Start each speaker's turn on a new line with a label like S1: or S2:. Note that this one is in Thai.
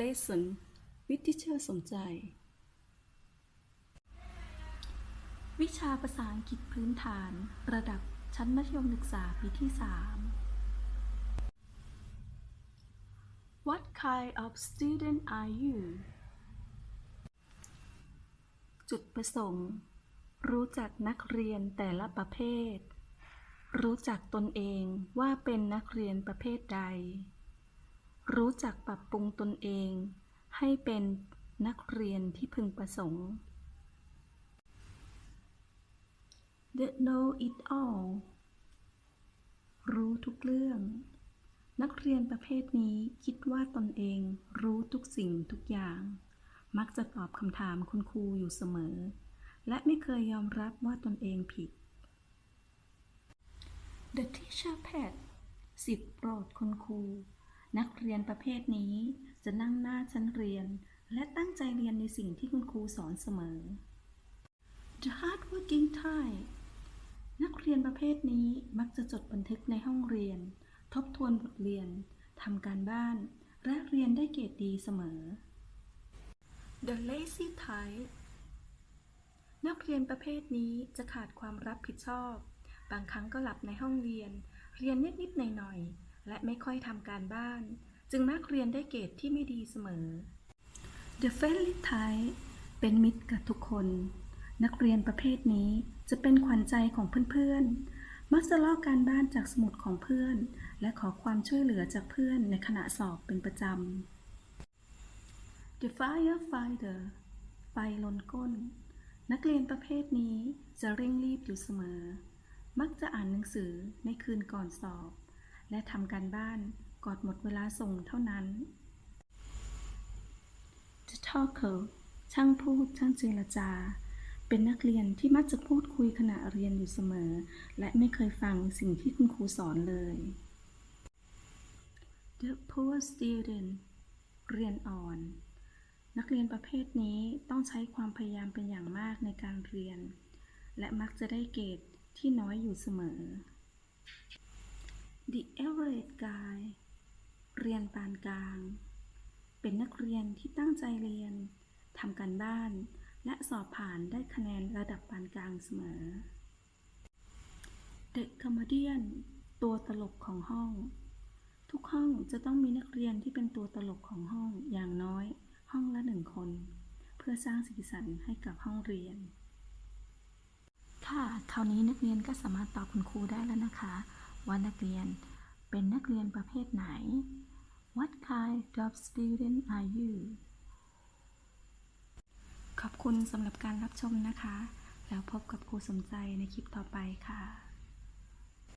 S1: listen with teacher สนใจ
S2: วิชาภาษาอังกฤษพื้นฐาน ระดับชั้นมัธยมศึกษาปีที่ 3 What kind of student are you จุดประสงค์ รู้จักนักเรียนแต่ละประเภท รู้จักตนเองว่าเป็นนักเรียนประเภทใด รู้จักปรับปรุงตนเอง ให้เป็นนักเรียนที่พึงประสงค์ That know it all รู้ทุกเรื่อง นักเรียนประเภทนี้คิดว่าตนเองรู้ทุกสิ่งทุกอย่าง มักจะตอบคำถามคุณครูอยู่เสมอ และไม่เคยยอมรับว่าตนเองผิด The teacher pet สิทธิ์โปรดคุณครู นักเรียนประเภทนี้จะนั่งหน้าชั้นเรียน และตั้งใจเรียนในสิ่งที่คุณครูสอนเสมอ The hardworking type นักเรียนประเภทนี้มักจะจดบันทึกในห้องเรียน ทบทวนบทเรียนทำการบ้าน และเรียนได้เกรดดีเสมอ The lazy type นักเรียนประเภทนี้จะขาดความรับผิดชอบ บางครั้งก็หลับในห้องเรียน เรียนนิดๆหน่อยๆ และไม่ค่อยทำการบ้าน จึงมักเรียนได้เกรดที่ไม่ดีเสมอ The friendly type เป็นมิตรกับทุกคน นักเรียนประเภทนี้จะเป็นขวัญใจของเพื่อนๆ มักจะลอกการบ้านจากสมุดของเพื่อน และขอความช่วยเหลือจากเพื่อนในขณะสอบเป็นประจำ The firefighter ไฟลนก้น นักเรียนประเภทนี้จะเร่งรีบอยู่เสมอ มักจะอ่านหนังสือในคืนก่อนสอบ และทำการบ้านก่อนหมดเวลาส่งเท่านั้น The talker ช่างพูดช่างเจรจา เป็นนักเรียนที่มักจะพูดคุยขณะเรียนอยู่เสมอ และไม่เคยฟังสิ่งที่คุณครูสอนเลย The poor student เรียนอ่อน นักเรียนประเภทนี้ต้องใช้ความพยายามเป็นอย่างมากในการเรียน และมักจะได้เกรดที่น้อยอยู่เสมอ The average guy เรียนปานกลาง เป็นนักเรียนที่ตั้งใจเรียน ทำการบ้าน และสอบผ่านได้คะแนนระดับปานกลางเสมอ The comedian ตัวตลกของห้อง ทุกห้องจะต้องมีนักเรียนที่เป็นตัวตลกของห้องอย่างน้อย ห้องละหนึ่งคน เพื่อสร้างสีสันให้กับห้องเรียน ค่ะเท่านี้นักเรียนก็สามารถตอบคุณครูได้แล้วนะคะ ว่านักเรียนเป็นนักเรียนประเภทไหน What kind of student are you ขอบคุณสำหรับการรับชมนะคะ แล้วพบกับครูสมใจในคลิปต่อไปค่ะ